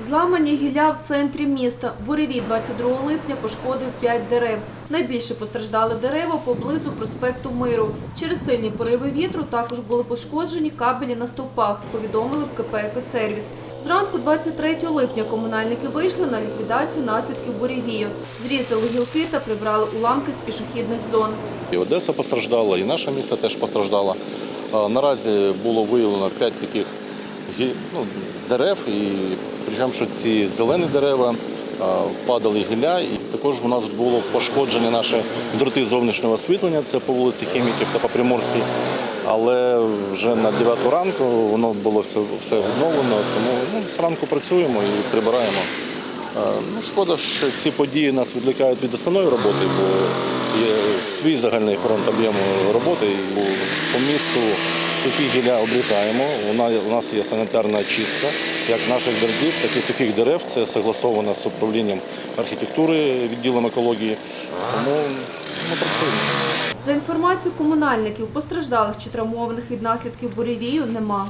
Зламані гілля в центрі міста. Буревій 22 липня пошкодив 5 дерев. Найбільше постраждали дерева поблизу проспекту Миру. Через сильні пориви вітру також були пошкоджені кабелі на стовпах, повідомили в КП «Екосервіс». Зранку 23 липня комунальники вийшли на ліквідацію наслідків буревію. Зрізали гілки та прибрали уламки з пішохідних зон. І Одеса постраждала, і наше місто теж постраждало. Наразі було виявлено 5 таких ну, дерев, і причому що ці зелені дерева падали гілля, і також у нас було пошкоджені наші дроти зовнішнього освітлення, це по вулиці Хіміків та по Приморській. Але вже на 9 ранку воно було все, все відновлено, тому ну, зранку працюємо і прибираємо. Ну, шкода, що ці події нас відлікають від основної роботи, бо є свій загальний фронт об'єму роботи. По місту сухі гілля обрізаємо. У нас, є санітарна чистка як наших деревів, так і сухих дерев. Це согласовано з управлінням архітектури, відділом екології. Тому ми працюємо. За інформацією комунальників, постраждалих чи травмованих від наслідків буревію нема.